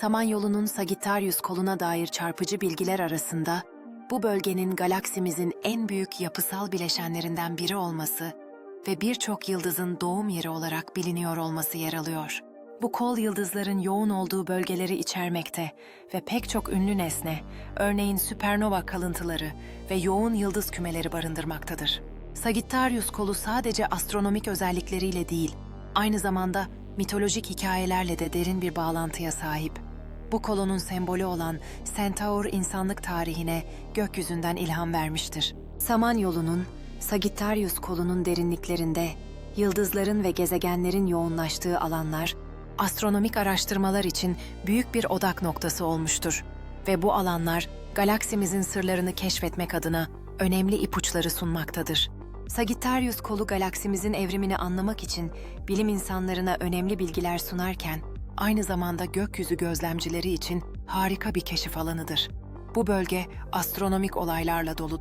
Samanyolu'nun Sagittarius koluna dair çarpıcı bilgiler arasında bu bölgenin galaksimizin en büyük yapısal bileşenlerinden biri olması ve birçok yıldızın doğum yeri olarak biliniyor olması yer alıyor. Bu kol yıldızların yoğun olduğu bölgeleri içermekte ve pek çok ünlü nesne, örneğin süpernova kalıntıları ve yoğun yıldız kümeleri barındırmaktadır. Sagittarius kolu sadece astronomik özellikleriyle değil, aynı zamanda mitolojik hikayelerle de derin bir bağlantıya sahip. Bu kolonun sembolü olan Centaur insanlık tarihine gökyüzünden ilham vermiştir. Samanyolu'nun Sagittarius kolunun derinliklerinde yıldızların ve gezegenlerin yoğunlaştığı alanlar astronomik araştırmalar için büyük bir odak noktası olmuştur ve bu alanlar galaksimizin sırlarını keşfetmek adına önemli ipuçları sunmaktadır. Sagittarius kolu galaksimizin evrimini anlamak için bilim insanlarına önemli bilgiler sunarken aynı zamanda gökyüzü gözlemcileri için harika bir keşif alanıdır. Bu bölge astronomik olaylarla doludur.